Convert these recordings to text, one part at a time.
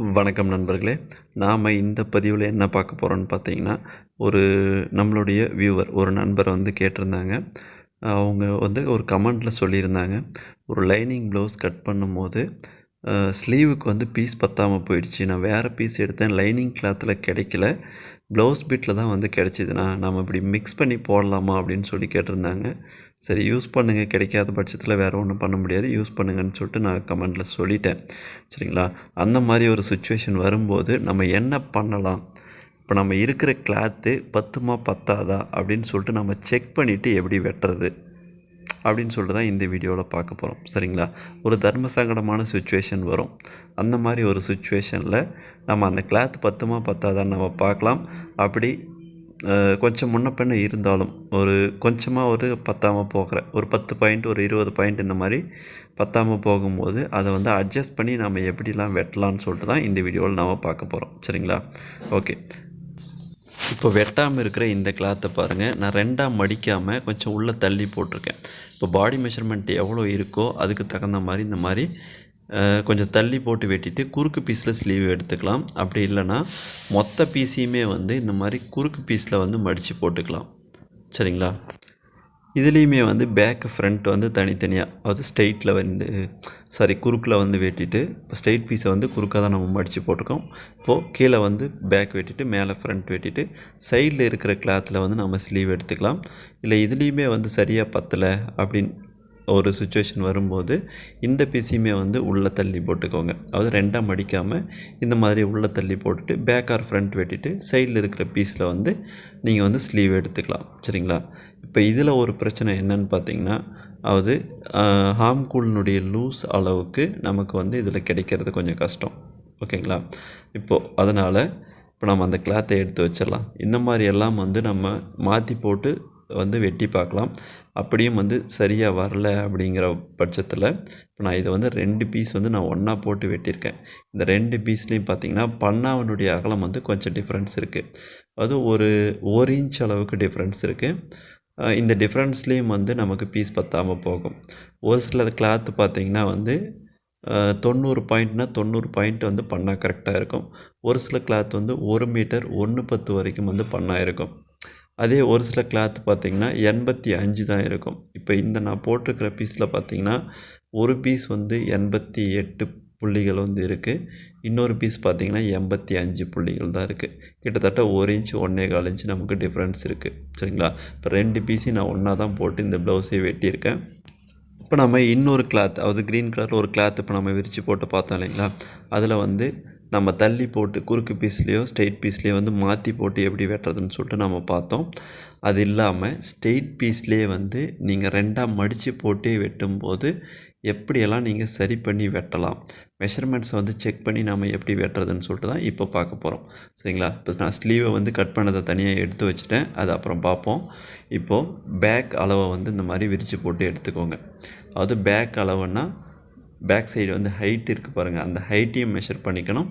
வணக்கம் நண்பர்களே. நாம் இந்த பதிவில் என்ன பார்க்க போகிறோம்னு பார்த்தீங்கன்னா ஒரு நம்மளுடைய வியூவர் ஒரு நண்பர் வந்து கேட்டிருந்தாங்க. அவங்க வந்து ஒரு கமெண்ட்டில் சொல்லியிருந்தாங்க. ஒரு லைனிங் ப்ளவுஸ் கட் பண்ணும்போது ஸ்லீவுக்கு வந்து பீஸ் பத்தாமல் போயிடுச்சு. நான் வேறு பீஸ் எடுத்தேன். லைனிங் கிளாத்தில் கிடைக்கல. ப்ளவுஸ் பிட்டில் தான் வந்து கிடச்சிதுண்ணா நம்ம இப்படி மிக்ஸ் பண்ணி போடலாமா அப்படின்னு சொல்லி கேட்டிருந்தாங்க. சரி யூஸ் பண்ணுங்கள் கிடைக்காத பட்சத்தில் வேறு ஒன்றும் பண்ண முடியாது. யூஸ் பண்ணுங்கன்னு சொல்லிட்டு நான் கமெண்டில் சொல்லிட்டேன். சரிங்களா? அந்த மாதிரி ஒரு சுச்சுவேஷன் வரும்போது நம்ம என்ன பண்ணலாம்? இப்போ நம்ம இருக்கிற கிளாத்து பத்துமா பத்தாதா அப்படின்னு சொல்லிட்டு நம்ம செக் பண்ணிவிட்டு எப்படி வெட்டுறது? அப்படின்னு சொல்லிட்டு தான் இந்த வீடியோவில் பார்க்க போகிறோம் சரிங்களா? ஒரு தர்ம சங்கடமான சுச்சுவேஷன் வரும். அந்த மாதிரி ஒரு சுச்சுவேஷனில் நம்ம அந்த கிளாத் பத்துமா பத்தாதான்னு நம்ம பார்க்கலாம். அப்படி கொஞ்சம் முன்ன பின்ன இருந்தாலும் ஒரு கொஞ்சமாக ஒரு பத்தாமல் போகிற ஒரு பத்து பாயிண்ட் ஒரு இருபது பாயிண்ட் இந்த மாதிரி பத்தாமல் போகும்போது அதை வந்து அட்ஜஸ்ட் பண்ணி நம்ம எப்படிலாம் வெட்டலாம்னு சொல்லிட்டு தான் இந்த வீடியோவில் நாம் பார்க்க போகிறோம் சரிங்களா? ஓகே இப்போ வெட்டாமல் இருக்கிற இந்த கிளாத்தை பாருங்கள் நான் ரெண்டாக மடிக்காமல் கொஞ்சம் உள்ளே தள்ளி போட்டிருக்கேன். இப்போ பாடி மெஷர்மெண்ட் எவ்வளோ இருக்கோ அதுக்கு தகுந்த மாதிரி இந்த மாதிரி கொஞ்சம் தள்ளி போட்டு வெட்டிட்டு குறுக்கு பீஸில் ஸ்லீவ் எடுத்துக்கலாம். அப்படி இல்லைன்னா மொத்த பீஸையுமே வந்து இந்த மாதிரி குறுக்கு பீஸில் வந்து மடித்து போட்டுக்கலாம். சரிங்களா? இதுலேயுமே வந்து பேக்கு ஃப்ரண்ட் வந்து தனித்தனியாக அதாவது ஸ்ட்ரெயிட்டில் வந்து சாரி குறுக்கில் வந்து வெட்டிட்டு இப்போ ஸ்ட்ரெயிட் பீஸை வந்து குறுக்காக தான் நம்ம மடித்து போட்டிருக்கோம். இப்போது கீழே வந்து பேக் வெட்டிட்டு மேலே ஃப்ரண்ட் வெட்டிட்டு சைடில் இருக்கிற கிளாத்தில் வந்து நம்ம ஸ்லீவ் எடுத்துக்கலாம். இல்லை இதுலேயுமே வந்து சரியாக பத்தலை அப்படின்னு ஒரு சுச்சுவேஷன் வரும்போது இந்த பீஸையுமே வந்து உள்ளே தள்ளி போட்டுக்கோங்க. அதாவது ரெண்டாக மடிக்காமல் இந்த மாதிரி உள்ளே தள்ளி போட்டுட்டு பேக் ஆர் ஃப்ரண்ட் வெட்டிட்டு சைடில் இருக்கிற பீஸில் வந்து நீங்கள் வந்து ஸ்லீவ் எடுத்துக்கலாம். சரிங்களா? இப்போ இதில் ஒரு பிரச்சனை என்னன்னு பார்த்தீங்கன்னா அது ஹாம்கூலினுடைய லூஸ் அளவுக்கு நமக்கு வந்து இதில் கிடைக்கிறது கொஞ்சம் கஷ்டம். ஓகேங்களா? இப்போது அதனால் இப்போ நம்ம அந்த கிளாத்தை எடுத்து வச்சிடலாம். இந்த மாதிரி எல்லாம் வந்து நம்ம மாற்றி போட்டு வந்து வெட்டி பார்க்கலாம். அப்படியும் வந்து சரியாக வரல அப்படிங்கிற பட்சத்தில் இப்போ நான் இதை வந்து ரெண்டு பீஸ் வந்து நான் ஒன்றா போட்டு வெட்டியிருக்கேன். இந்த ரெண்டு பீஸ்லேயும் பார்த்தீங்கன்னா பண்ணாவனுடைய அகலம் வந்து கொஞ்சம் டிஃப்ரென்ஸ் இருக்குது அது ஒரு ஒரு இன்ச் அளவுக்கு டிஃப்ரென்ஸ் இருக்குது இந்த டிஃப்ரென்ஸ்லேயும் வந்து நமக்கு பீஸ் பற்றாமல் போகும். ஒரு சில கிளாத்து பார்த்திங்கன்னா வந்து தொண்ணூறு பாயிண்ட்னா தொண்ணூறு பாயிண்ட் வந்து பண்ணால் கரெக்டாக இருக்கும். ஒரு சில கிளாத் வந்து ஒரு மீட்டர் ஒன்று பத்து வரைக்கும் வந்து பண்ணா இருக்கும். அதே ஒரு சில கிளாத் பார்த்திங்கன்னா எண்பத்தி அஞ்சு தான் இருக்கும். இப்போ இந்த நான் போட்டிருக்கிற பீஸில் பார்த்தீங்கன்னா ஒரு பீஸ் வந்து எண்பத்தி எட்டு புள்ளிகள் வந்து இருக்குது இன்னொரு பீஸ் பார்த்தீங்கன்னா எண்பத்தி அஞ்சு புள்ளிகள் தான் இருக்குது கிட்டத்தட்ட ஒரு இன்ச் ஒன்றே கால் இன்ச் நமக்கு டிஃப்ரென்ஸ் இருக்குது சரிங்களா? இப்போ ரெண்டு பீஸையும் நான் ஒன்றா தான் போட்டு இந்த ப்ளவுஸை வெட்டியிருக்கேன். இப்போ நம்ம இன்னொரு கிளாத் அதாவது க்ரீன் கலர் ஒரு கிளாத் இப்போ நம்ம விரித்து போட்டு பார்த்தோம் இல்லைங்களா? அதில் வந்து நம்ம தள்ளி போட்டு குறுக்கு பீஸ்லேயோ ஸ்ட்ரெயிட் பீஸ்லேயோ வந்து மாற்றி போட்டு எப்படி வெட்டுறதுன்னு சொல்லிட்டு நம்ம பார்த்தோம். அது இல்லாமல் ஸ்ட்ரெயிட் பீஸ்லேயே வந்து நீங்கள் ரெண்டாக மடித்து போட்டே வெட்டும்போது எப்படியெல்லாம் நீங்கள் சரி பண்ணி வெட்டலாம்? மெஷர்மெண்ட்ஸை வந்து செக் பண்ணி நம்ம எப்படி வெட்டுறதுன்னு சொல்லிட்டு தான் இப்போ பார்க்க போகிறோம் சரிங்களா? இப்போ நான் ஸ்லீவை வந்து கட் பண்ணதை தனியாக எடுத்து வச்சுட்டேன். அது அப்புறம் பார்ப்போம். இப்போது பேக் அளவை வந்து இந்த மாதிரி விரித்து போட்டு எடுத்துக்கோங்க. அதாவது பேக் அளவுன்னா பேக் சைடு வந்து ஹைட் இருக்குது பாருங்கள் அந்த ஹைட்டையும் மெஷர் பண்ணிக்கணும்.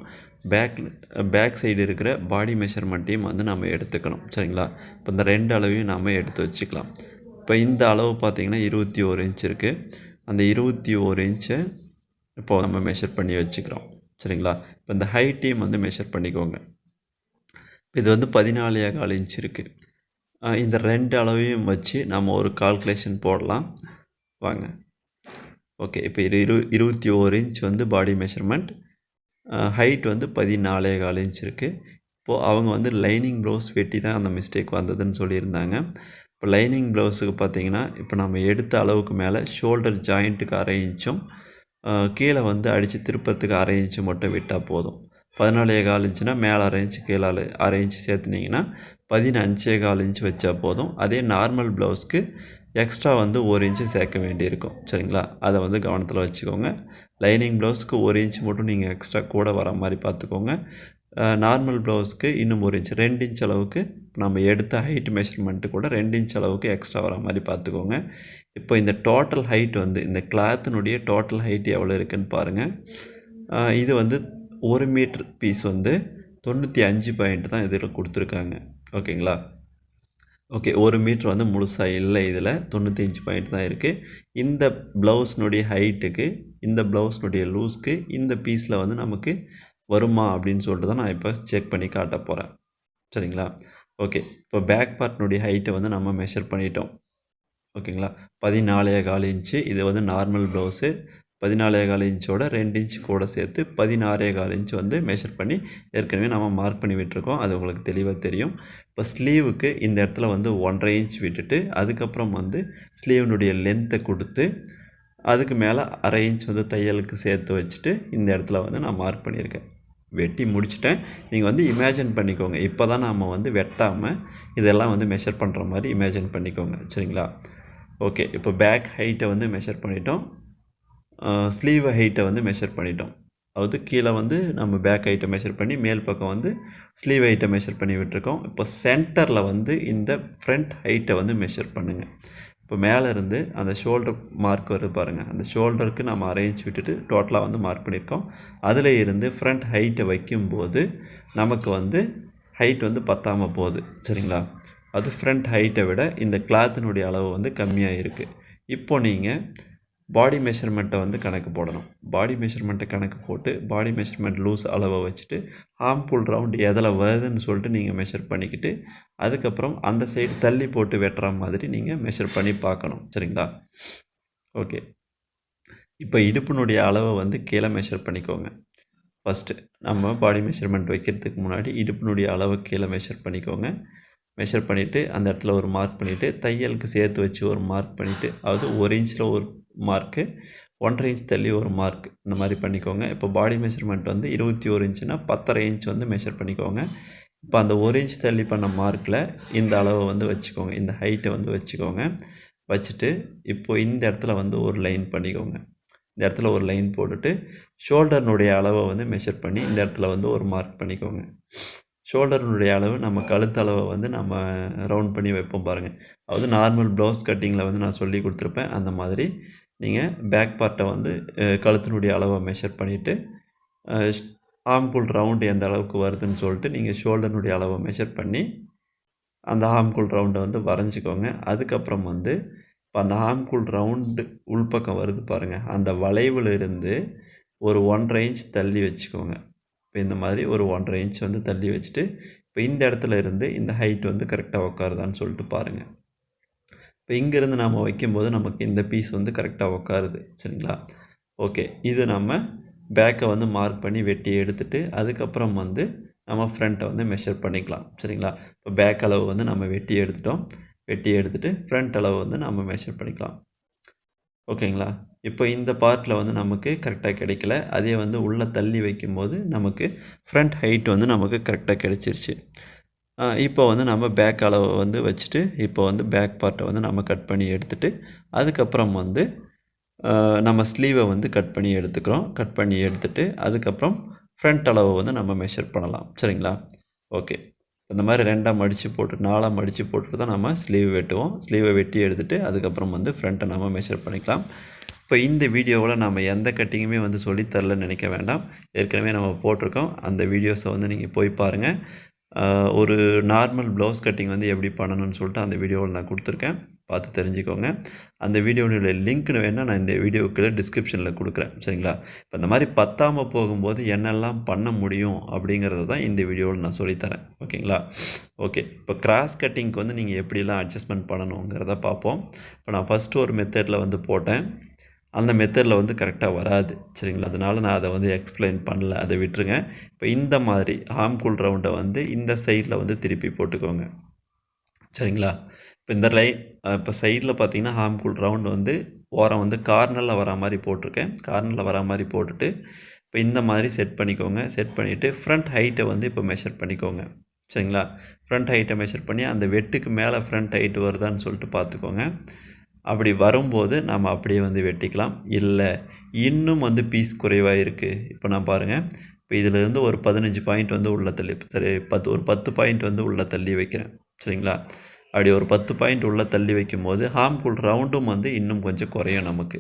பேக் பேக் சைடு இருக்கிற பாடி மெஷர்மெண்ட்டையும் வந்து நம்ம எடுத்துக்கணும். சரிங்களா? இப்போ இந்த ரெண்டு அளவையும் நாம் எடுத்து வச்சுக்கலாம். இப்போ இந்த அளவு பார்த்திங்கன்னா இருபத்தி ஒரு இன்ச் இருக்குது அந்த இருபத்தி ஒரு இன்ச்சை இப்போ நம்ம மெஷர் பண்ணி வச்சுக்கிறோம். சரிங்களா? இப்போ இந்த ஹைட்டையும் வந்து மெஷர் பண்ணிக்கோங்க. இது வந்து பதினாலு கால் இன்ச் இருக்குது இந்த ரெண்டு அளவையும் வச்சு நம்ம ஒரு கால்குலேஷன் போடலாம். வாங்க. ஓகே இப்போ இது இரு இருபத்தி ஓரு இன்ச் வந்து பாடி மெஷர்மெண்ட் ஹைட் வந்து பதினாலே கால் இன்ச் இருக்குது இப்போது அவங்க வந்து லைனிங் ப்ளவுஸ் வெட்டி தான் அந்த மிஸ்டேக் வந்ததுன்னு சொல்லியிருந்தாங்க. இப்போ லைனிங் ப்ளவுஸுக்கு பார்த்தீங்கன்னா இப்போ நம்ம எடுத்த அளவுக்கு மேலே ஷோல்டர் ஜாயிண்ட்டுக்கு அரை இன்ச்சும் கீழே வந்து அடித்து திருப்பத்துக்கு அரை இன்ச்சு மட்டும் விட்டால் போதும். பதினாலே கால் இன்ச்சுனா மேலே அரை இன்ச்சு கீழே அரை- இன்ச்சு சேர்த்துனீங்கன்னா பதினஞ்சே கால் இன்ச்சு வச்சா போதும். அதே நார்மல் ப்ளவுஸ்க்கு எக்ஸ்ட்ரா வந்து ஒரு இன்ச்சு சேர்க்க வேண்டியிருக்கும். சரிங்களா? அதை வந்து கவனத்தில் வச்சுக்கோங்க. லைனிங் ப்ளவுஸ்க்கு ஒரு இன்ச் மட்டும் நீங்கள் எக்ஸ்ட்ரா கூட வர மாதிரி பார்த்துக்கோங்க. நார்மல் ப்ளவுஸ்க்கு இன்னும் ஒரு இன்ச் ரெண்டு இன்ச் அளவுக்கு நம்ம எடுத்த ஹைட் மெஷர்மெண்ட்டு கூட ரெண்டு இன்ச் அளவுக்கு எக்ஸ்ட்ரா வர மாதிரி பார்த்துக்கோங்க. இப்போ இந்த டோட்டல் ஹைட் வந்து இந்த கிளாத்தினுடைய டோட்டல் ஹைட் எவ்வளோ இருக்குதுன்னு பாருங்கள் இது வந்து ஒரு மீட்ரு பீஸ் வந்து தொண்ணூற்றி அஞ்சு பாயிண்ட் தான் இதில் கொடுத்துருக்காங்க. ஓகேங்களா ஓகே ஒரு மீட்ரு வந்து முழுசாக இல்லை இதில் தொண்ணூற்றி அஞ்சு பாயிண்ட் தான் இருக்குது இந்த ப்ளவுஸ்னுடைய ஹைட்டுக்கு இந்த ப்ளவுஸ்னுடைய லூஸ்க்கு இந்த பீஸில் வந்து நமக்கு வருமா அப்படின்னு சொல்லிட்டு தான் நான் இப்போ செக் பண்ணி காட்ட போகிறேன் சரிங்களா? ஓகே இப்போ பேக் பார்ட்னுடைய ஹைட்டை வந்து நம்ம மெஷர் பண்ணிட்டோம். ஓகேங்களா பதினாலே கால் இன்ச்சு இது வந்து நார்மல் ப்ளவுஸு பதினாலே கால் இன்ச்சோட ரெண்டு இன்ச் கூட சேர்த்து பதினாறே கால் இன்ச் வந்து மெஷர் பண்ணி ஏற்கனவே நம்ம மார்க் பண்ணி விட்டுருக்கோம். அது உங்களுக்கு தெளிவாக தெரியும். இப்போ ஸ்லீவுக்கு இந்த இடத்துல வந்து ஒன்றரை இன்ச் விட்டுட்டு அதுக்கப்புறம் வந்து ஸ்லீவனுடைய லென்த்தை கொடுத்து அதுக்கு மேலே அரை இன்ச் வந்து தையலுக்கு சேர்த்து வச்சுட்டு இந்த இடத்துல வந்து நான் மார்க் பண்ணியிருக்கேன். வெட்டி முடிச்சிட்டேன். நீங்கள் வந்து இமேஜின் பண்ணிக்கோங்க. இப்போ தான் நாம் வந்து வெட்டாமல் இதெல்லாம் வந்து மெஷர் பண்ணுற மாதிரி இமேஜின் பண்ணிக்கோங்க. சரிங்களா? ஓகே இப்போ பேக் ஹைட்டை வந்து மெஷர் பண்ணிட்டோம். ஸ்லீவ் ஹைட்டை வந்து மெஷர் பண்ணிட்டோம். அதாவது கீழே வந்து நம்ம பேக் ஹைட்டை மெஷர் பண்ணி மேல் பக்கம் வந்து ஸ்லீவ் ஹைட்டை மெஷர் பண்ணி விட்டுருக்கோம். இப்போ சென்டரில் வந்து இந்த ஃப்ரண்ட் ஹைட்டை வந்து மெஷர் பண்ணுங்கள் இப்போ மேலே இருந்து அந்த ஷோல்டர் மார்க் வருது பாருங்கள் அந்த ஷோல்டருக்கு நம்ம அரேஞ்ச் விட்டுட்டு டோட்டலாக வந்து மார்க் பண்ணியிருக்கோம். அதில் இருந்து ஃப்ரண்ட் ஹைட்டை வைக்கும்போது நமக்கு வந்து ஹைட் வந்து பத்தாமல் போகுது. சரிங்களா? அது ஃப்ரண்ட் ஹைட்டை விட இந்த கிளாத்தினுடைய அளவு வந்து கம்மியாக இருக்குது இப்போ நீங்கள் பாடி மெஷர்மெண்ட்டை வந்து கணக்கு போடணும். பாடி மெஷர்மெண்ட்டை கணக்கு போட்டு பாடி மெஷர்மெண்ட் லூஸ் அளவை வச்சுட்டு ஹார்ம்ஃபுல் ரவுண்ட் எதில் வருதுன்னு சொல்லிட்டு நீங்கள் மெஷர் பண்ணிக்கிட்டு அதுக்கப்புறம் அந்த சைடு தள்ளி போட்டு வெட்டுற மாதிரி நீங்கள் மெஷர் பண்ணி பார்க்கணும். சரிங்களா? ஓகே இப்போ இடுப்பினுடைய அளவை வந்து கீழே மெஷர் பண்ணிக்கோங்க. ஃபஸ்ட்டு நம்ம பாடி மெஷர்மெண்ட் வைக்கிறதுக்கு முன்னாடி இடுப்பினுடைய அளவை கீழே மெஷர் பண்ணிக்கோங்க. மெஷர் பண்ணிவிட்டு அந்த இடத்துல ஒரு மார்க் பண்ணிவிட்டு தையலுக்கு சேர்த்து வச்சு ஒரு மார்க் பண்ணிவிட்டு அதாவது ஒரு இன்ச்சில் ஒரு மார்க்கு ஒன்றரை இன்ச் தள்ளி ஒரு மார்க் இந்த மாதிரி பண்ணிக்கோங்க. இப்போ பாடி மெஷர்மெண்ட் வந்து இருபத்தி ஒரு இன்ச்சுனா பத்தரை இன்ச் வந்து மெஷர் பண்ணிக்கோங்க. இப்போ அந்த ஒரு இன்ச் தள்ளி பண்ண மார்க்கில் இந்த அளவை வந்து வச்சுக்கோங்க. இந்த ஹைட்டை வந்து வச்சுக்கோங்க. வச்சுட்டு இப்போ இந்த இடத்துல வந்து ஒரு லைன் பண்ணிக்கோங்க. இந்த இடத்துல ஒரு லைன் போட்டுட்டு ஷோல்டர்னுடைய அளவை வந்து மெஷர் பண்ணி இந்த இடத்துல வந்து ஒரு மார்க் பண்ணிக்கோங்க. ஷோல்டர்னுடைய அளவு நம்ம கழுத்தளவை வந்து நம்ம ரவுண்ட் பண்ணி வைப்போம் பாருங்கள் அதாவது நார்மல் ப்ளவுஸ் கட்டிங்கில் வந்து நான் சொல்லி கொடுத்துருப்பேன். அந்த மாதிரி நீங்கள் பேக் பார்ட்டை வந்து கழுத்தினுடைய அளவை மெஷர் பண்ணிவிட்டு ஆம்குள் ரவுண்டு எந்த அளவுக்கு வருதுன்னு சொல்லிட்டு நீங்கள் ஷோல்டர்னுடைய அளவை மெஷர் பண்ணி அந்த ஆம்குள் ரவுண்டை வந்து வரைஞ்சிக்கோங்க. அதுக்கப்புறம் வந்து இப்போ அந்த ஆம்குள் ரவுண்டு உள்பக்கம் வருது பாருங்கள் அந்த வளைவில் இருந்து ஒரு ஒன்றரை இன்ச் தள்ளி வச்சுக்கோங்க. இப்போ இந்த மாதிரி ஒரு ஒன்றரை இன்ச் வந்து தள்ளி வச்சுட்டு இப்போ இந்த இடத்துல இருந்து இந்த ஹைட் வந்து கரெக்டாக உட்காருதான்னு சொல்லிட்டு பாருங்கள் இப்போ இங்கேருந்து நம்ம வைக்கும்போது நமக்கு இந்த பீஸ் வந்து கரெக்டாக உட்காருது சரிங்களா? ஓகே இது நம்ம பேக்கை வந்து மார்க் பண்ணி வெட்டி எடுத்துட்டு அதுக்கப்புறம் வந்து நம்ம ஃப்ரண்ட்டை வந்து மெஷர் பண்ணிக்கலாம். சரிங்களா? இப்போ பேக் அளவு வந்து நம்ம வெட்டி எடுத்துட்டோம். வெட்டி எடுத்துகிட்டு ஃப்ரண்ட் அளவு வந்து நம்ம மெஷர் பண்ணிக்கலாம். ஓகேங்களா? இப்போ இந்த பார்ட்டில் வந்து நமக்கு கரெக்டாக கிடைக்கல. அதே வந்து உள்ளே தள்ளி வைக்கும்போது நமக்கு ஃப்ரண்ட் ஹைட் வந்து நமக்கு கரெக்டாக கிடைச்சிருச்சு. இப்போ வந்து நம்ம பேக் அளவை வந்து வச்சுட்டு இப்போ வந்து பேக் பார்ட்டை வந்து நம்ம கட் பண்ணி எடுத்துகிட்டு அதுக்கப்புறம் வந்து நம்ம ஸ்லீவை வந்து கட் பண்ணி எடுத்துக்கிறோம். கட் பண்ணி எடுத்துகிட்டு அதுக்கப்புறம் ஃப்ரண்ட் அளவை வந்து நம்ம மெஷர் பண்ணலாம். சரிங்களா? ஓகே இந்த மாதிரி ரெண்டாக மடித்து போட்டு நாலாக மடித்து போட்டு தான் நம்ம ஸ்லீவ் வெட்டுவோம். ஸ்லீவை வெட்டி எடுத்துகிட்டு அதுக்கப்புறம் வந்து ஃப்ரண்ட்டை நம்ம மெஷர் பண்ணிக்கலாம். இப்போ இந்த வீடியோவில் நம்ம எந்த கட்டிங்குமே வந்து சொல்லித்தரலன்னு நினைக்க வேண்டாம். ஏற்கனவே நம்ம போட்டிருக்கோம். அந்த வீடியோஸை வந்து நீங்கள் போய் பாருங்கள் ஒரு நார்மல் ப்ளவுஸ் கட்டிங் வந்து எப்படி பண்ணணும்னு சொல்லிட்டு அந்த வீடியோவில் நான் கொடுத்துருக்கேன். பார்த்து தெரிஞ்சுக்கோங்க. அந்த வீடியோனுடைய லிங்க்னு வேணால் நான் இந்த வீடியோவுக்கு டிஸ்கிரிப்ஷனில் கொடுக்குறேன். சரிங்களா? இப்போ இந்த மாதிரி பத்தாமல் போகும்போது என்னெல்லாம் பண்ண முடியும் அப்படிங்கிறத தான் இந்த வீடியோவில் நான் சொல்லித்தரேன். ஓகேங்களா? ஓகே. இப்போ கிராஸ் கட்டிங்க்கு வந்து நீங்கள் எப்படிலாம் அட்ஜஸ்ட்மெண்ட் பண்ணணுங்கிறத பார்ப்போம். இப்போ நான் ஃபஸ்ட்டு ஒரு மெத்தடில் வந்து போட்டேன். அந்த மெத்தடில் வந்து கரெக்டாக வராது. சரிங்களா? அதனால் நான் அதை வந்து எக்ஸ்பிளைன் பண்ணல. அதை விட்டுருங்க. இப்போ இந்த மாதிரி ஹார்ம்குல் ரவுண்டை வந்து இந்த சைடில் வந்து திருப்பி போட்டுக்கோங்க. சரிங்களா? இப்போ இந்த லைன் இப்போ சைடில் பார்த்தீங்கன்னா ஹார்ம்குல் ரவுண்டு வந்து ஓரம் வந்து கார்னரில் வர மாதிரி போட்டிருக்கேன். கார்னரில் வர மாதிரி போட்டுட்டு இப்போ இந்த மாதிரி செட் பண்ணிக்கோங்க. செட் பண்ணிவிட்டு ஃப்ரண்ட் ஹைட்டை வந்து இப்போ மெஷர் பண்ணிக்கோங்க. சரிங்களா? ஃப்ரண்ட் ஹைட்டை மெஷர் பண்ணி அந்த வெட்டுக்கு மேலே ஃப்ரண்ட் ஹைட் வருதான்னு சொல்லிட்டு பார்த்துக்கோங்க அப்படி வரும்போது நம்ம அப்படியே வந்து வெட்டிக்கலாம். இல்லை இன்னும் வந்து பீஸ் குறைவாக இருக்குது இப்போ நான் பாருங்கள் இப்போ இதிலேருந்து ஒரு பதினஞ்சு பாயிண்ட் வந்து உள்ளே தள்ளி சரி பத்து ஒரு பத்து பாயிண்ட் வந்து உள்ளே தள்ளி வைக்கிறேன். சரிங்களா? அப்படி ஒரு பத்து பாயிண்ட் உள்ளே தள்ளி வைக்கும்போது ஹார்ம்ஃபுல் ரவுண்டும் வந்து இன்னும் கொஞ்சம் குறையும் நமக்கு.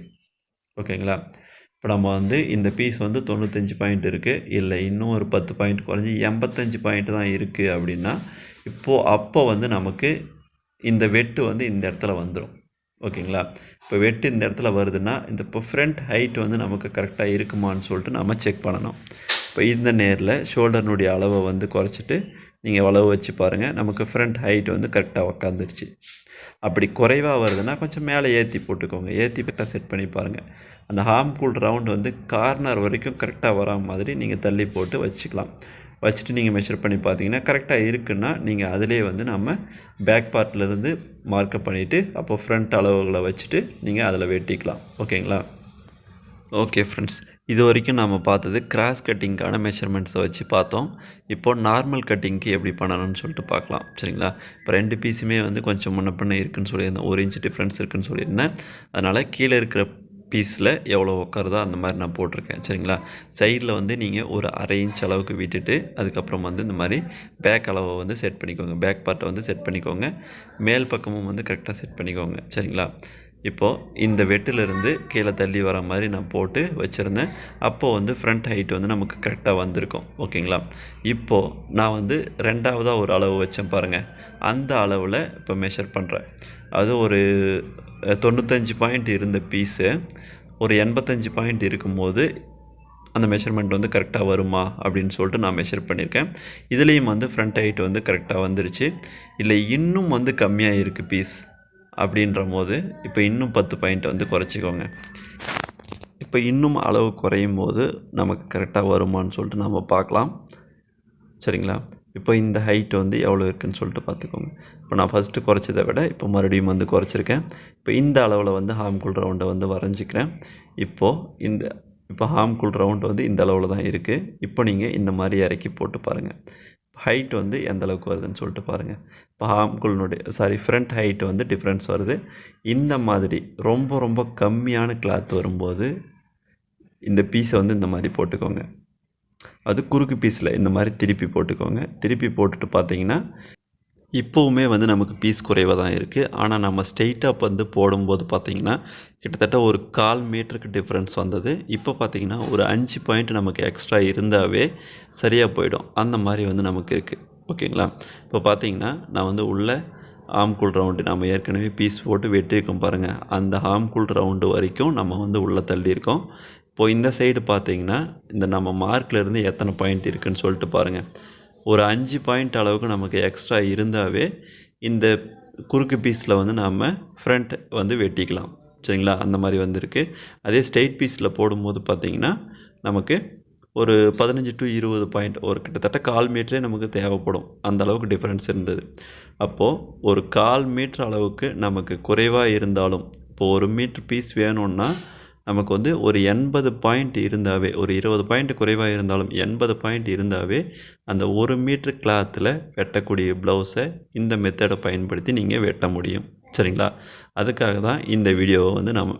ஓகேங்களா? இப்போ நம்ம வந்து இந்த பீஸ் வந்து தொண்ணூத்தஞ்சு பாயிண்ட் இருக்குது இல்லை இன்னும் ஒரு பத்து பாயிண்ட் குறைஞ்சி எண்பத்தஞ்சு பாயிண்ட் தான் இருக்குது அப்படின்னா இப்போது அப்போ வந்து நமக்கு இந்த வெட்டு வந்து இந்த இடத்துல வந்துடும் ஓகேங்களா? இப்போ வெட்டு இந்த இடத்துல வருதுன்னா இந்த இப்போ ஃப்ரண்ட் ஹைட் வந்து நமக்கு கரெக்டாக இருக்குமான்னு சொல்லிட்டு நம்ம செக் பண்ணணும். இப்போ இந்த நேரில் ஷோல்டர்னுடைய அளவை வந்து குறைச்சிட்டு நீங்கள் அளவு வச்சு பாருங்கள் நமக்கு ஃப்ரண்ட் ஹைட் வந்து கரெக்டாக உக்காந்துருச்சு. அப்படி குறைவாக வருதுன்னா கொஞ்சம் மேலே ஏற்றி போட்டுக்கோங்க. ஏற்றி கரெக்டாக செட் பண்ணி பாருங்கள் அந்த ஹார்ம் ரவுண்ட் வந்து கார்னர் வரைக்கும் கரெக்டாக வரா மாதிரி நீங்கள் தள்ளி போட்டு வச்சுக்கலாம். வச்சுட்டு நீங்கள் மெஷர் பண்ணி பார்த்தீங்கன்னா கரெக்டாக இருக்குன்னா நீங்கள் அதிலே வந்து நம்ம பேக் பார்ட்லேருந்து மார்க்கப் பண்ணிவிட்டு அப்போ ஃப்ரண்ட் அளவுகளை வச்சுட்டு நீங்கள் அதில் வெட்டிக்கலாம். ஓகேங்களா? ஓகே ஃப்ரெண்ட்ஸ் இது வரைக்கும் நாம் பார்த்தது கிராஸ் கட்டிங்க்கான மெஷர்மெண்ட்ஸை வச்சு பார்த்தோம். இப்போது நார்மல் கட்டிங்க்கு எப்படி பண்ணணும்னு சொல்லிட்டு பார்க்கலாம். சரிங்களா? இப்போ ரெண்டு பீஸுமே வந்து கொஞ்சம் முன்ன பண்ண இருக்குன்னு சொல்லியிருந்தேன். ஒரு இன்ச் டிஃப்ரென்ஸ் இருக்குன்னு சொல்லியிருந்தேன். அதனால் கீழே இருக்கிற பீஸில் எவ்வளோ உட்காருதோ அந்த மாதிரி நான் போட்டிருக்கேன். சரிங்களா? சைடில் வந்து நீங்கள் ஒரு அரை இன்ச் அளவுக்கு விட்டுட்டு அதுக்கப்புறம் வந்து இந்த மாதிரி பேக் அளவை வந்து செட் பண்ணிக்கோங்க. பேக் பார்ட்டை வந்து செட் பண்ணிக்கோங்க. மேல் பக்கமும் வந்து கரெக்டாக செட் பண்ணிக்கோங்க. சரிங்களா? இப்போது இந்த வெட்டிலிருந்து கீழே தள்ளி வர மாதிரி நான் போட்டு வச்சுருந்தேன். அப்போது வந்து ஃப்ரண்ட் ஹைட் வந்து நமக்கு கரெக்டாக வந்திருக்கும். ஓகேங்களா? இப்போது நான் வந்து ரெண்டாவதாக ஒரு அளவு வச்சேன் பாருங்கள் அந்த அளவில் இப்போ மெஷர் பண்ணுறேன் அது ஒரு தொண்ணூத்தஞ்சு பாயிண்ட் இருந்த பீஸு ஒரு எண்பத்தஞ்சு பாயிண்ட் இருக்கும்போது அந்த மெஷர்மெண்ட் வந்து கரெக்டாக வருமா அப்படின்னு சொல்லிட்டு நான் மெஷர் பண்ணியிருக்கேன். இதுலேயும் வந்து ஃப்ரண்ட் ஹைட் வந்து கரெக்டாக வந்துருச்சு. இல்லை இன்னும் வந்து கம்மியாக இருக்குது பீஸ் அப்படின்ற போது இப்போ இன்னும் பத்து பாயிண்ட் வந்து குறைச்சிக்கோங்க. இப்போ இன்னும் அளவு குறையும் போது நமக்கு கரெக்டாக வருமான்னு சொல்லிட்டு நம்ம பார்க்கலாம். சரிங்களா? இப்போ இந்த ஹைட் வந்து எவ்வளோ இருக்குதுன்னு சொல்லிட்டு பார்த்துக்கோங்க. இப்போ நான் ஃபஸ்ட்டு குறைச்சதை விட இப்போ மறுபடியும் வந்து குறைச்சிருக்கேன். இப்போ இந்த அளவில் வந்து ஹார்ம்குல் ரவுண்டை வந்து வரைஞ்சிக்கிறேன். இப்போது இந்த இப்போ ஹார்ம்குல் ரவுண்ட் வந்து இந்த அளவில் தான் இருக்குது இப்போ நீங்கள் இந்த மாதிரி இறக்கி போட்டு பாருங்கள் ஹைட் வந்து எந்த அளவுக்கு வருதுன்னு சொல்லிட்டு பாருங்கள் இப்போ ஹார்ம்குல்னுடைய சாரி ஃப்ரண்ட் ஹைட் வந்து டிஃப்ரென்ஸ் வருது. இந்த மாதிரி ரொம்ப ரொம்ப கம்மியான கிளாத் வரும்போது இந்த பீஸை வந்து இந்த மாதிரி போட்டுக்கோங்க. அது குறுக்கு பீஸில் இந்த மாதிரி திருப்பி போட்டுக்கோங்க. திருப்பி போட்டுட்டு பார்த்தீங்கன்னா இப்போவுமே வந்து நமக்கு பீஸ் குறைவாக தான் இருக்குது ஆனால் நம்ம ஸ்ட்ரெயிட்டாக வந்து போடும்போது பார்த்தீங்கன்னா கிட்டத்தட்ட ஒரு கால் மீட்டருக்கு டிஃப்ரென்ஸ் வந்தது. இப்போ பார்த்தீங்கன்னா ஒரு அஞ்சு பாயிண்ட் நமக்கு எக்ஸ்ட்ரா இருந்தாவே சரியாக போயிடும். அந்த மாதிரி வந்து நமக்கு இருக்குது ஓகேங்களா? இப்போ பார்த்தீங்கன்னா நான் வந்து உள்ளே ஆம்குள் ரவுண்டு நம்ம ஏற்கனவே பீஸ் போட்டு வெட்டியிருக்கோம் பாருங்கள் அந்த ஆம்குள் ரவுண்டு வரைக்கும் நம்ம வந்து உள்ளே தள்ளியிருக்கோம். இப்போது இந்த சைடு பார்த்தீங்கன்னா இந்த நம்ம மார்க்லேருந்து எத்தனை பாயிண்ட் இருக்குதுன்னு சொல்லிட்டு பாருங்கள் ஒரு அஞ்சு பாயிண்ட் அளவுக்கு நமக்கு எக்ஸ்ட்ரா இருந்தாவே இந்த குறுக்கு பீஸில் வந்து நாம் ஃப்ரண்ட் வந்து வெட்டிக்கலாம். சரிங்களா? அந்த மாதிரி வந்திருக்கு. அதே ஸ்ட்ரெயிட் பீஸில் போடும்போது பார்த்திங்கன்னா நமக்கு ஒரு பதினஞ்சு டு இருபது பாயிண்ட் ஒரு கிட்டத்தட்ட கால் மீட்டரே நமக்கு தேவைப்படும். அந்த அளவுக்கு டிஃப்ரென்ஸ் இருந்தது. அப்போது ஒரு கால் மீட்டர் அளவுக்கு நமக்கு குறைவாக இருந்தாலும் இப்போ ஒரு மீட்ரு பீஸ் வேணும்னா நமக்கு வந்து ஒரு எண்பது பாயிண்ட் இருந்தாவே ஒரு இருபது பாயிண்ட் குறைவாக இருந்தாலும் எண்பது பாயிண்ட் இருந்தாவே அந்த ஒரு மீட்ரு கிளாத்தில் வெட்டக்கூடிய ப்ளவுஸை இந்த மெத்தடை பயன்படுத்தி நீங்கள் வெட்ட முடியும். சரிங்களா? அதுக்காக தான் இந்த வீடியோவை வந்து நம்ம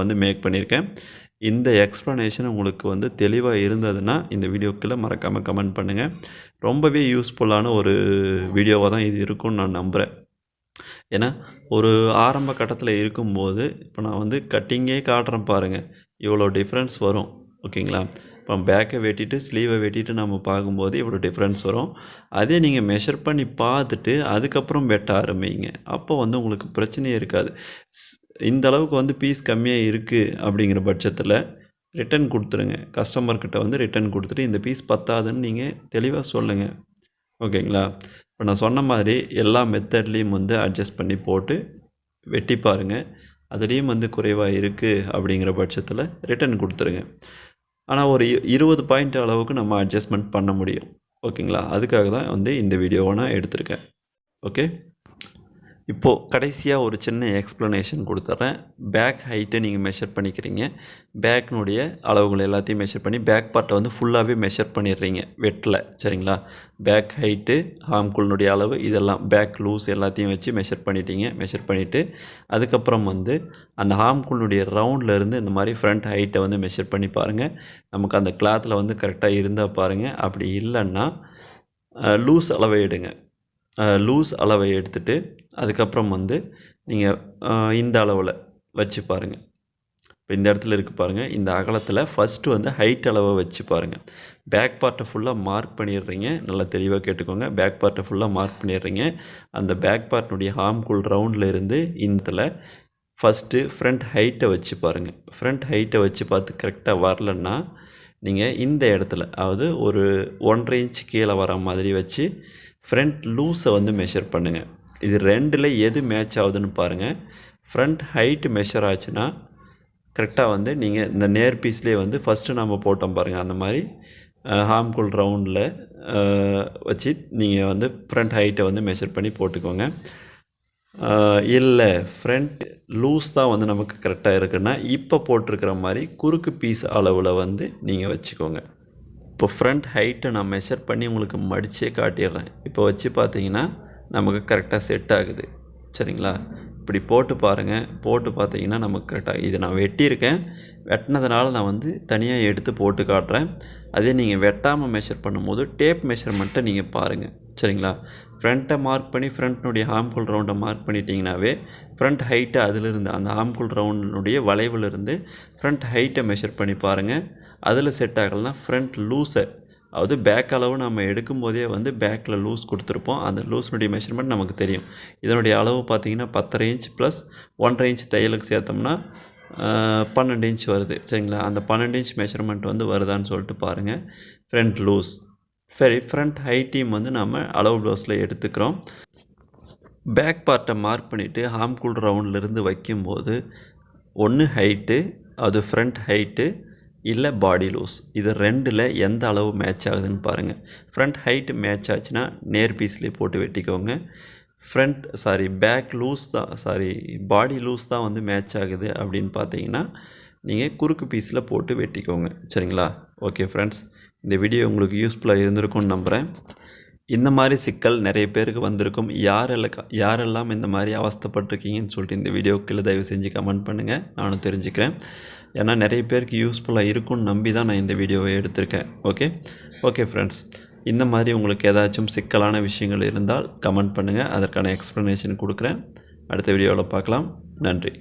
வந்து மேக் பண்ணியிருக்கேன். இந்த எக்ஸ்ப்ளனேஷன் உங்களுக்கு வந்து தெளிவாக இருந்ததுன்னா இந்த வீடியோக்குள்ளே மறக்காமல் கமெண்ட் பண்ணுங்கள் ரொம்பவே யூஸ்ஃபுல்லான ஒரு வீடியோவாக தான் இது இருக்கும்னு நான் நம்புகிறேன் ஏன்னா ஒரு ஆரம்ப கட்டத்தில் இருக்கும்போது இப்போ நான் வந்து கட்டிங்கே காட்டுறேன் பாருங்கள் இவ்வளோ டிஃப்ரென்ஸ் வரும். ஓகேங்களா? இப்போ பேக்கை வெட்டிட்டு ஸ்லீவை வெட்டிட்டு நம்ம பார்க்கும்போது இவ்வளோ டிஃப்ரென்ஸ் வரும். அதே நீங்கள் மெஷர் பண்ணி பார்த்துட்டு அதுக்கப்புறம் வெட்ட ஆரம்பிங்க. அப்போ வந்து உங்களுக்கு பிரச்சனையே இருக்காது. இந்த அளவுக்கு வந்து பீஸ் கம்மியாக இருக்குது அப்படிங்கிற பட்சத்தில் ரிட்டர்ன் கொடுத்துருங்க. கஸ்டமர்கிட்ட வந்து ரிட்டர்ன் கொடுத்துட்டு இந்த பீஸ் பத்தாதுன்னு நீங்கள் தெளிவாக சொல்லுங்கள் ஓகேங்களா? இப்போ நான் சொன்ன மாதிரி எல்லா மெத்தட்லேயும் வந்து அட்ஜஸ்ட் பண்ணி போட்டு வெட்டி பாருங்கள் அதுலேயும் வந்து குறைவாக இருக்குது அப்படிங்கிற பட்சத்தில் ரிட்டர்ன் கொடுத்துருங்க. ஆனால் ஒரு இருபது பாயிண்ட் அளவுக்கு நம்ம அட்ஜஸ்ட்மெண்ட் பண்ண முடியும். ஓகேங்களா? அதுக்காக தான் வந்து இந்த வீடியோவை நான் எடுத்திருக்கேன். ஓகே? இப்போது கடைசியாக ஒரு சின்ன எக்ஸ்ப்ளனேஷன் கொடுத்துட்றேன் பேக் ஹைட்டை நீங்கள் மெஷர் பண்ணிக்கிறீங்க. பேக்னுடைய அளவுகள் எல்லாத்தையும் மெஷர் பண்ணி பேக் பார்ட்டை வந்து ஃபுல்லாகவே மெஷர் பண்ணிடுறீங்க வெட்டில் சரிங்களா? பேக் ஹைட்டு ஹாம்குள்னுடைய அளவு இதெல்லாம் பேக் லூஸ் எல்லாத்தையும் வச்சு மெஷர் பண்ணிட்டீங்க மெஷர் பண்ணிவிட்டு அதுக்கப்புறம் வந்து அந்த ஹாம்குள்னுடைய ரவுண்ட்லேருந்து இந்த மாதிரி ஃப்ரண்ட் ஹைட்டை வந்து மெஷர் பண்ணி பாருங்கள் நமக்கு அந்த கிளாத்தில் வந்து கரெக்டாக இருந்தால் பாருங்கள் அப்படி இல்லைன்னா லூஸ் அளவை எடுங்க. லூஸ் அளவை எடுத்துட்டு அதுக்கப்புறம் வந்து நீங்கள் இந்த அளவில் வச்சு பாருங்கள் இப்போ இந்த இடத்துல இருக்குது பாருங்கள் இந்த அகலத்தில் ஃபஸ்ட்டு வந்து ஹைட் அளவை வச்சு பாருங்கள் பேக் பார்ட்டை ஃபுல்லாக மார்க் பண்ணிடுறீங்க. நல்லா தெளிவாக கேட்டுக்கோங்க. பேக் பார்ட்டை ஃபுல்லாக மார்க் பண்ணிடுறீங்க. அந்த பேக் பார்ட்னுடைய ஹார்ம்குள் ரவுண்டில் இருந்து இந்தத்தில் ஃபஸ்ட்டு ஃப்ரண்ட் ஹைட்டை வச்சு பாருங்கள் ஃப்ரண்ட் ஹைட்டை வச்சு பார்த்து கரெக்டாக வரலன்னா நீங்கள் இந்த இடத்துல அதாவது ஒரு ஒன்றரை இன்ச் கீழே வர மாதிரி வச்சு ஃப்ரண்ட் லூஸை வந்து மெஷர் பண்ணுங்கள் இது ரெண்டில் எது மேட்ச் ஆகுதுன்னு பாருங்கள் ஃப்ரண்ட் ஹைட்டு மெஷர் ஆச்சுன்னா கரெக்டாக வந்து நீங்கள் இந்த நேர் பீஸ்லேயே வந்து ஃபஸ்ட்டு நம்ம போட்டோம் பாருங்கள் அந்த மாதிரி ஹார்ம்குல் ரவுண்டில் வச்சு நீங்கள் வந்து ஃப்ரண்ட் ஹைட்டை வந்து மெஷர் பண்ணி போட்டுக்கோங்க. இல்லை ஃப்ரண்ட் லூஸ் தான் வந்து நமக்கு கரெக்டாக இருக்குன்னா இப்போ போட்டிருக்கிற மாதிரி குறுக்கு பீஸ் அளவில் வந்து நீங்கள் வச்சுக்கோங்க. இப்போ ஃப்ரண்ட் ஹைட்டை நான் மெஷர் பண்ணி உங்களுக்கு மடித்தே காட்டிடுறேன். இப்போ வச்சு பார்த்தீங்கன்னா நமக்கு கரெக்டாக செட் ஆகுது. சரிங்களா? இப்படி போட்டு பாருங்கள் போட்டு பார்த்தீங்கன்னா நமக்கு கரெக்டாக இது நான் வெட்டியிருக்கேன். வெட்டினதுனால நான் வந்து தனியாக எடுத்து போட்டு காட்டுறேன். அதே நீங்கள் வெட்டாமல் மெஷர் பண்ணும்போது டேப் மெஷர்மெண்ட்டை நீங்கள் பாருங்கள் சரிங்களா? ஃப்ரண்ட்டை மார்க் பண்ணி ஃப்ரண்ட்னுடைய ஹார்ம்ஃபுல் ரவுண்டை மார்க் பண்ணிட்டீங்கனாவே ஃப்ரண்ட் ஹைட்டை அதிலிருந்து அந்த ஹார்ம்ஃபுல் ரவுண்டினுடைய வளைவிலிருந்து ஃப்ரண்ட் ஹைட்டை மெஷர் பண்ணி பாருங்கள் அதில் செட் ஆகலைன்னா ஃப்ரண்ட் லூஸை அதாவது பேக் அளவு நம்ம எடுக்கும்போதே வந்து பேக்கில் லூஸ் கொடுத்துருப்போம். அந்த லூஸ்னுடைய மெஷர்மெண்ட் நமக்கு தெரியும். இதனுடைய அளவு பார்த்தீங்கன்னா பத்தரை இன்ச் ப்ளஸ் ஒன்றரை இன்ச் தையலுக்கு சேர்த்தோம்னா பன்னெண்டு இன்ச் வருது. சரிங்களா? அந்த பன்னெண்டு இன்ச் மெஷர்மெண்ட் வந்து வருதான்னு சொல்லிட்டு பாருங்கள் ஃப்ரண்ட் லூஸ் சரி ஃப்ரண்ட் ஹைட்டையும் வந்து நம்ம அளவு ப்ளவுஸில் எடுத்துக்கிறோம். பேக் பார்ட்டை மார்க் பண்ணிவிட்டு ஹாம்கூல் ரவுண்ட்லேருந்து வைக்கும்போது ஒன்று ஹைட்டு அது ஃப்ரண்ட் ஹைட்டு இல்லை பாடி லூஸ் இது ரெண்டில் எந்த அளவு மேட்ச் ஆகுதுன்னு பாருங்கள் ஃப்ரண்ட் ஹைட் மேட்ச் ஆச்சுன்னா நேர் பீஸ்லேயே போட்டு வெட்டிக்கோங்க. ஃப்ரண்ட் சாரி பேக் லூஸ் தான் சாரி பாடி லூஸ் தான் வந்து மேட்ச் ஆகுது அப்படின்னு பார்த்தீங்கன்னா நீங்கள் குறுக்கு பீஸில் போட்டு வெட்டிக்கோங்க. சரிங்களா? ஓகே ஃப்ரெண்ட்ஸ் இந்த வீடியோ உங்களுக்கு யூஸ்ஃபுல்லாக இருந்திருக்கும்னு நம்புகிறேன் இந்த மாதிரி சிக்கல் நிறைய பேருக்கு வந்திருக்கும். யாரெல்லாம் யாரெல்லாம் இந்த மாதிரி அவஸ்தப்பட்டிருக்கீங்கன்னு சொல்லிட்டு இந்த வீடியோக்கு தயவு செஞ்சு கமெண்ட் பண்ணுங்கள் நானும் தெரிஞ்சுக்கிறேன். ஏன்னா நிறைய பேருக்கு யூஸ்ஃபுல்லாக இருக்கும்னு நம்பி தான் நான் இந்த வீடியோவை எடுத்திருக்கேன். ஓகே ஓகே ஃப்ரெண்ட்ஸ் இந்த மாதிரி உங்களுக்கு ஏதாச்சும் சிக்கலான விஷயங்கள் இருந்தால் கமெண்ட் பண்ணுங்கள் அதற்கான எக்ஸ்ப்ளனேஷன் கொடுக்குறேன். அடுத்த வீடியோவில் பார்க்கலாம். நன்றி.